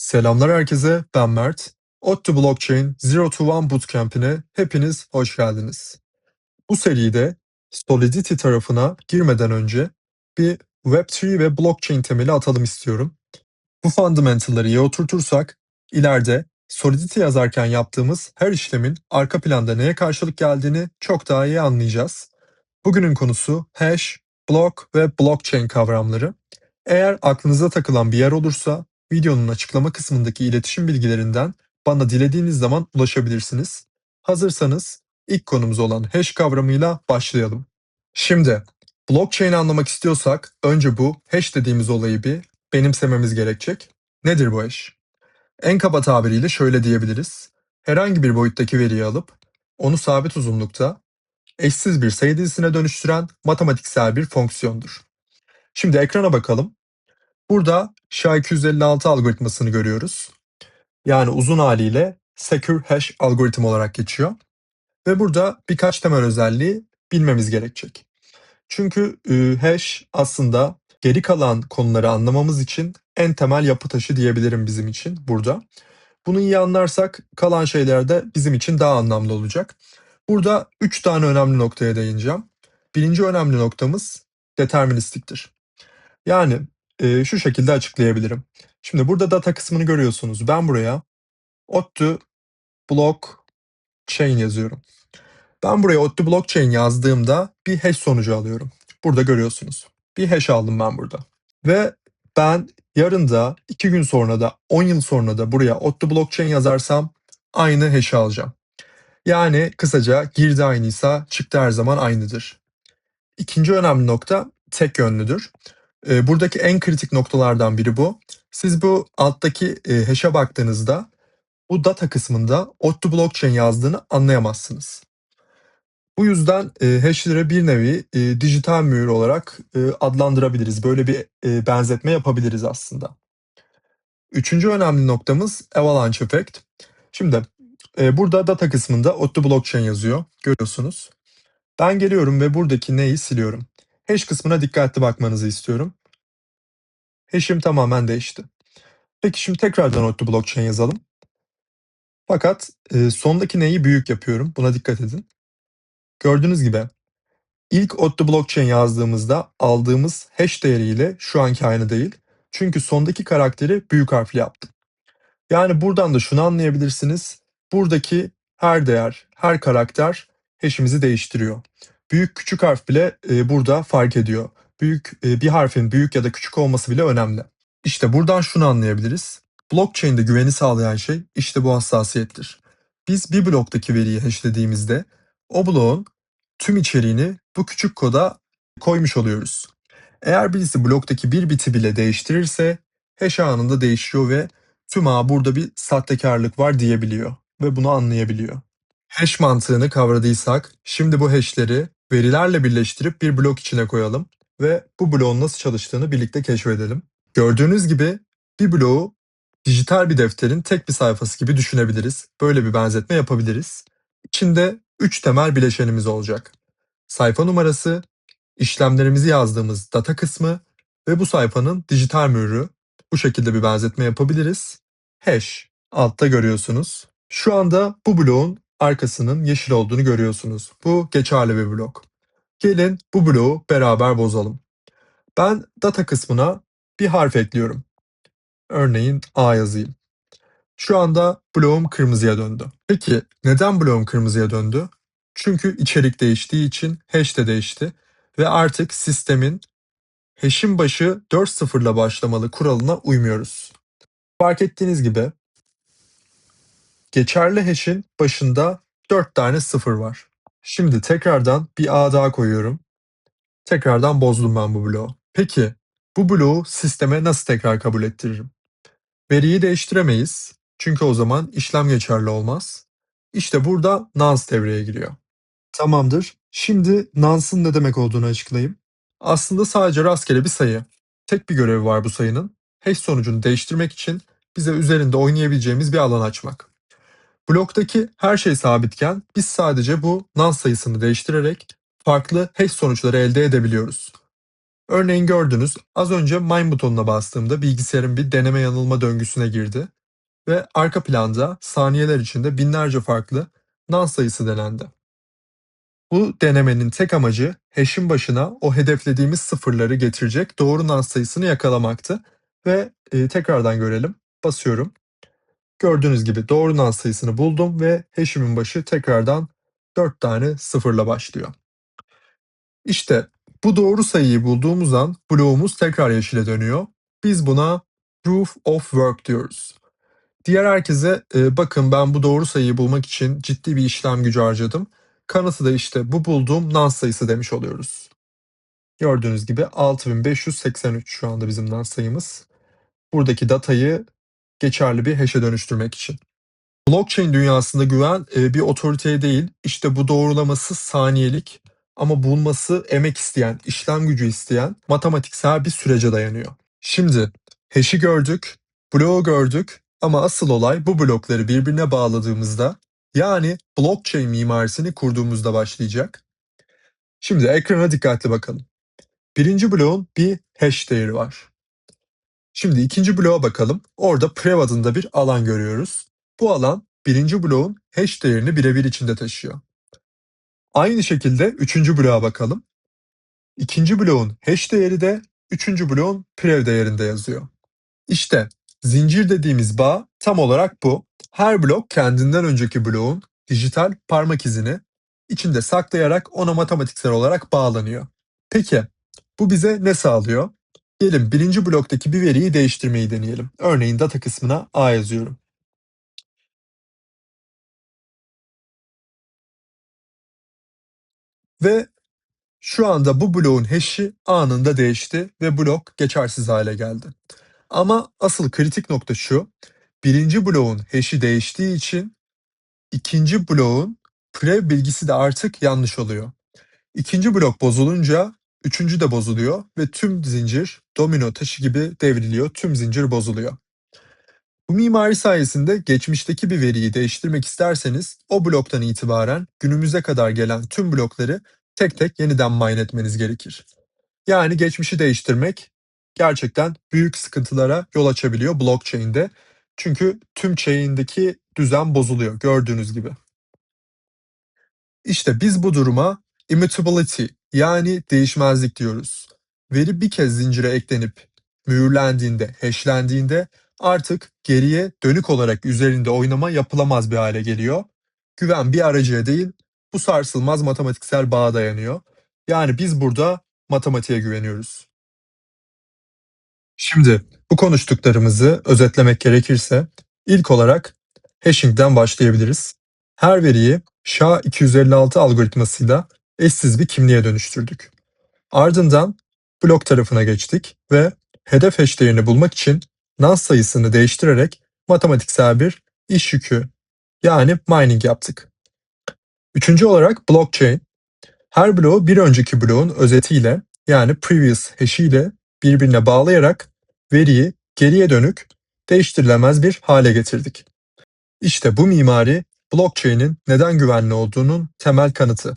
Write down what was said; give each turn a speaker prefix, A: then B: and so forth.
A: Selamlar herkese, ben Mert. Ot to Blockchain Zero to One Bootcamp'ine hepiniz hoş geldiniz. Bu seride Solidity tarafına girmeden önce bir Web3 ve blockchain temeli atalım istiyorum. Bu fundamental'ları iyi oturtursak ileride Solidity yazarken yaptığımız her işlemin arka planda neye karşılık geldiğini çok daha iyi anlayacağız. Bugünün konusu hash, block ve blockchain kavramları. Eğer aklınıza takılan bir yer olursa videonun açıklama kısmındaki iletişim bilgilerinden bana dilediğiniz zaman ulaşabilirsiniz. Hazırsanız ilk konumuz olan hash kavramıyla başlayalım. Şimdi blockchain anlamak istiyorsak önce bu hash dediğimiz olayı bir benimsememiz gerekecek. Nedir bu hash? En kaba tabiriyle şöyle diyebiliriz. Herhangi bir boyuttaki veriyi alıp onu sabit uzunlukta eşsiz bir sayı dizisine dönüştüren matematiksel bir fonksiyondur. Şimdi ekrana bakalım. Burada SHA-256 algoritmasını görüyoruz. Yani uzun haliyle Secure Hash algoritma olarak geçiyor. Ve burada birkaç temel özelliği bilmemiz gerekecek. Çünkü e, hash aslında geri kalan konuları anlamamız için en temel yapı taşı diyebilirim bizim için burada. Bunu iyi anlarsak kalan şeyler de bizim için daha anlamlı olacak. Burada üç tane önemli noktaya değineceğim. Birinci önemli noktamız deterministiktir. Yani e, şu şekilde açıklayabilirim. Şimdi burada data kısmını görüyorsunuz. Ben buraya ODTÜ blockchain yazıyorum. Ben buraya ODTÜ blockchain yazdığımda bir hash sonucu alıyorum. Burada görüyorsunuz. Bir hash aldım ben burada. Ve ben yarın da, iki gün sonra da, 10 yıl sonra da buraya ODTÜ blockchain yazarsam aynı hash'i alacağım. Yani kısaca girdi aynıysa çıktı her zaman aynıdır. İkinci önemli nokta tek yönlüdür. E, buradaki en kritik noktalardan biri bu. Siz bu alttaki e, hash'e baktığınızda bu data kısmında ODTÜ blockchain yazdığını anlayamazsınız. Bu yüzden e, hash'lere bir nevi e, dijital mühür olarak e, adlandırabiliriz. Böyle bir e, benzetme yapabiliriz aslında. Üçüncü önemli noktamız avalanche effect. Şimdi e, burada data kısmında ODTÜ blockchain yazıyor. Görüyorsunuz. Ben geliyorum ve buradaki neyi siliyorum. Hash kısmına dikkatli bakmanızı istiyorum. Hash'im tamamen değişti. Peki şimdi tekrardan ODTÜ blockchain yazalım. Fakat e, sondaki neyi büyük yapıyorum. Buna dikkat edin. Gördüğünüz gibi ilk ODTÜ blockchain yazdığımızda aldığımız hash değeriyle şu anki aynı değil. Çünkü sondaki karakteri büyük harfli yaptım. Yani buradan da şunu anlayabilirsiniz. Buradaki her değer, her karakter hash'imizi değiştiriyor. Büyük küçük harf bile e, burada fark ediyor. Büyük e, bir harfin büyük ya da küçük olması bile önemli. İşte buradan şunu anlayabiliriz. Blockchain'de güveni sağlayan şey işte bu hassasiyettir. Biz bir bloktaki veriyi hashlediğimizde o bloğun tüm içeriğini bu küçük koda koymuş oluyoruz. Eğer birisi bloktaki bir biti bile değiştirirse hash anında değişiyor ve tüm ağ burada bir sahtekarlık var diyebiliyor ve bunu anlayabiliyor. Hash mantığını kavradıysak şimdi bu hashleri verilerle birleştirip bir blok içine koyalım ve bu bloğun nasıl çalıştığını birlikte keşfedelim. Gördüğünüz gibi bir bloğu dijital bir defterin tek bir sayfası gibi düşünebiliriz. Böyle bir benzetme yapabiliriz. İçinde 3 temel bileşenimiz olacak. Sayfa numarası, işlemlerimizi yazdığımız data kısmı ve bu sayfanın dijital mührü. Bu şekilde bir benzetme yapabiliriz. Hash altta görüyorsunuz. Şu anda bu bloğun arkasının yeşil olduğunu görüyorsunuz. Bu geçerli bir blok. Gelin bu bloğu beraber bozalım. Ben data kısmına bir harf ekliyorum. Örneğin A yazayım. Şu anda bloğum kırmızıya döndü. Peki neden bloğum kırmızıya döndü? Çünkü içerik değiştiği için hash de değişti ve artık sistemin hash'in başı 4 sıfırla başlamalı kuralına uymuyoruz. Fark ettiğiniz gibi geçerli hash'in başında 4 tane sıfır var. Şimdi tekrardan bir A daha koyuyorum. Tekrardan bozdum ben bu bloğu. Peki bu bloğu sisteme nasıl tekrar kabul ettiririm? Veriyi değiştiremeyiz. Çünkü o zaman işlem geçerli olmaz. İşte burada nonce devreye giriyor. Tamamdır. Şimdi nonce'ın ne demek olduğunu açıklayayım. Aslında sadece rastgele bir sayı. Tek bir görevi var bu sayının. Hash sonucunu değiştirmek için bize üzerinde oynayabileceğimiz bir alan açmak. Bloktaki her şey sabitken biz sadece bu nonce sayısını değiştirerek farklı hash sonuçları elde edebiliyoruz. Örneğin gördünüz az önce Mine butonuna bastığımda bilgisayarın bir deneme yanılma döngüsüne girdi ve arka planda saniyeler içinde binlerce farklı nan sayısı denendi. Bu denemenin tek amacı hash'in başına o hedeflediğimiz sıfırları getirecek doğru nan sayısını yakalamaktı ve e, tekrardan görelim. Basıyorum. Gördüğünüz gibi doğru nan sayısını buldum ve hash'imin başı tekrardan 4 tane sıfırla başlıyor. İşte bu doğru sayıyı bulduğumuz an bloğumuz tekrar yeşile dönüyor. Biz buna proof of work diyoruz. Diğer herkese e, bakın ben bu doğru sayıyı bulmak için ciddi bir işlem gücü harcadım. Kanıtı da işte bu bulduğum nan sayısı demiş oluyoruz. Gördüğünüz gibi 6583 şu anda bizim nan sayımız. Buradaki datayı geçerli bir hash'e dönüştürmek için. Blockchain dünyasında güven e, bir otoriteye değil, işte bu doğrulaması saniyelik ama bulması emek isteyen, işlem gücü isteyen matematiksel bir sürece dayanıyor. Şimdi hash'i gördük, bloğu gördük ama asıl olay bu blokları birbirine bağladığımızda yani blockchain mimarisini kurduğumuzda başlayacak. Şimdi ekrana dikkatli bakalım. Birinci bloğun bir hash değeri var. Şimdi ikinci bloğa bakalım. Orada prev adında bir alan görüyoruz. Bu alan birinci bloğun hash değerini birebir içinde taşıyor. Aynı şekilde üçüncü bloğa bakalım. İkinci bloğun hash değeri de üçüncü bloğun prev değerinde yazıyor. İşte zincir dediğimiz bağ tam olarak bu. Her blok kendinden önceki bloğun dijital parmak izini içinde saklayarak ona matematiksel olarak bağlanıyor. Peki bu bize ne sağlıyor? Gelin birinci bloktaki bir veriyi değiştirmeyi deneyelim. Örneğin data kısmına A yazıyorum. Ve şu anda bu bloğun hash'i anında değişti ve blok geçersiz hale geldi. Ama asıl kritik nokta şu. Birinci bloğun hash'i değiştiği için ikinci bloğun prev bilgisi de artık yanlış oluyor. İkinci blok bozulunca üçüncü de bozuluyor ve tüm zincir domino taşı gibi devriliyor. Tüm zincir bozuluyor. Bu mimari sayesinde geçmişteki bir veriyi değiştirmek isterseniz o bloktan itibaren günümüze kadar gelen tüm blokları tek tek yeniden mine etmeniz gerekir. Yani geçmişi değiştirmek gerçekten büyük sıkıntılara yol açabiliyor blockchain'de. Çünkü tüm chain'deki düzen bozuluyor gördüğünüz gibi. İşte biz bu duruma immutability yani değişmezlik diyoruz. Veri bir kez zincire eklenip mühürlendiğinde, hashlendiğinde artık geriye dönük olarak üzerinde oynama yapılamaz bir hale geliyor. Güven bir aracıya değil, bu sarsılmaz matematiksel bağa dayanıyor. Yani biz burada matematiğe güveniyoruz. Şimdi bu konuştuklarımızı özetlemek gerekirse ilk olarak hashing'den başlayabiliriz. Her veriyi SHA-256 algoritmasıyla eşsiz bir kimliğe dönüştürdük. Ardından blok tarafına geçtik ve hedef hash değerini bulmak için NAS sayısını değiştirerek matematiksel bir iş yükü yani mining yaptık. Üçüncü olarak blockchain. Her bloğu bir önceki bloğun özetiyle yani previous hash ile birbirine bağlayarak veriyi geriye dönük değiştirilemez bir hale getirdik. İşte bu mimari blockchain'in neden güvenli olduğunun temel kanıtı.